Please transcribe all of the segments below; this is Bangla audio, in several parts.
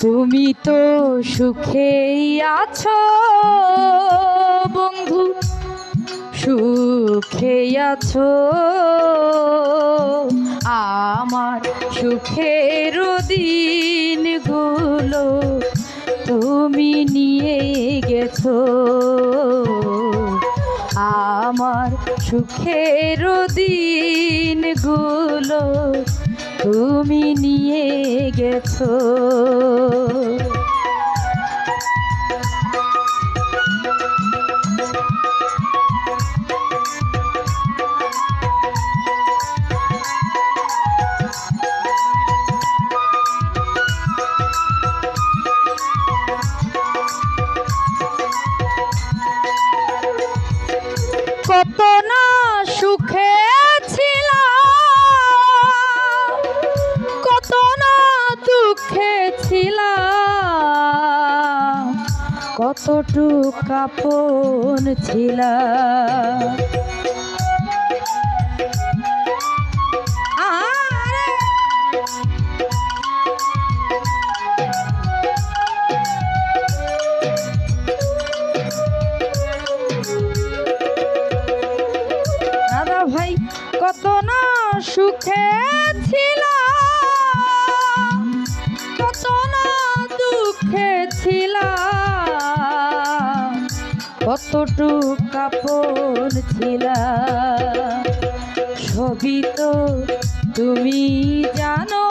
তুমি তো সুখেই আছো বন্ধু। সুখেই আছো। আমার সুখের দিনগুলো তুমি নিয়ে গেছো। আমার সুখের দিনগুলো তুমি নিয়ে গেছো। কত না সুখে ছিলাম কত না দুঃখে ছিলাম কতটুক কাপন ছিলাম। কত না সুখে ছিল কত না দুঃখে ছিল কতটুক কাপড় ছিল ছবি তো তুমি জানো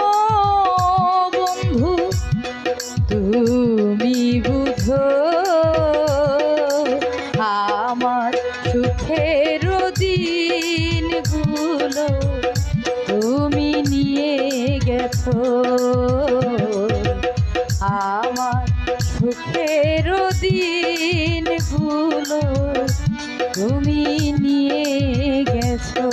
আমার সুখের দিনগুলো তুমি নিয়ে গেছো।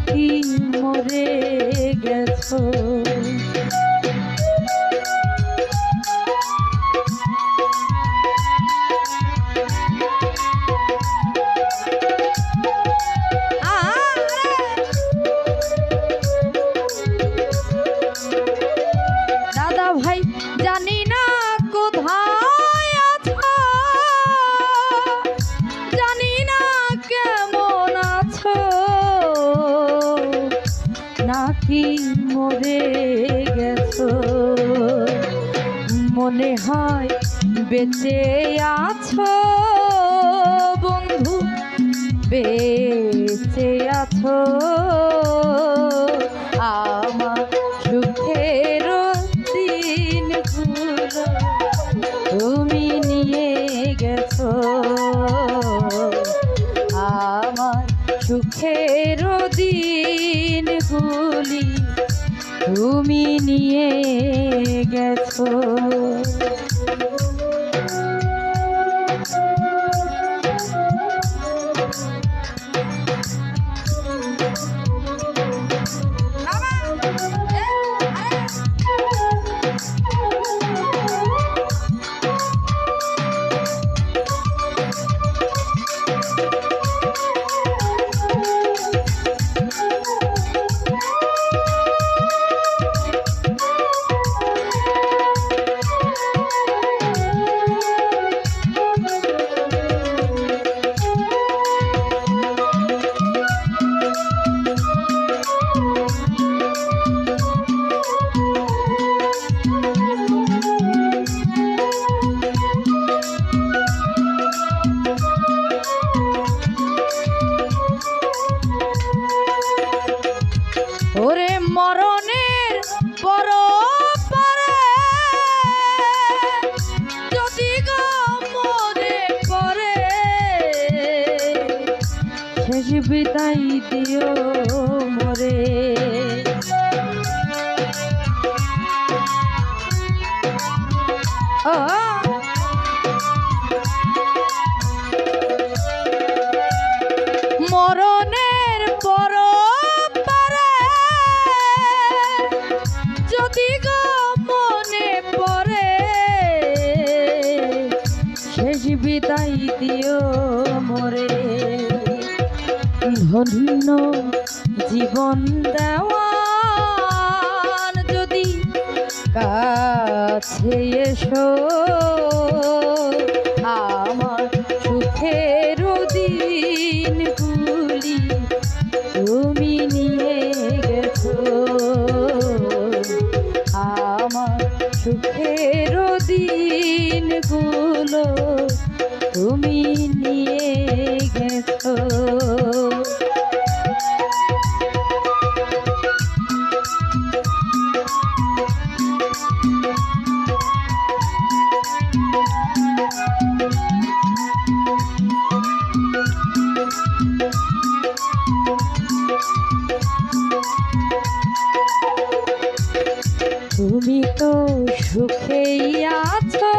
নাকি মরে গেছো। নাকি মরে গেছো। মনে হয় বেঁচে আছো, বন্ধু, বেঁচে আছো। আমার সুখের দিনগুলো তুমি নিয়ে গেছো। আমার সুখের দিনগুলি তুমি নিয়ে গেছো। বিদায় দিও মরে। ও ধন্য জীবন দেওয়ান যদি কাছে এসো। আমার সুখের দিন গুলি তুমি নিয়ে গেছো। আমার সুখের দিনগুলো তুমি নিয়ে তুমি তো সুখেই আছো।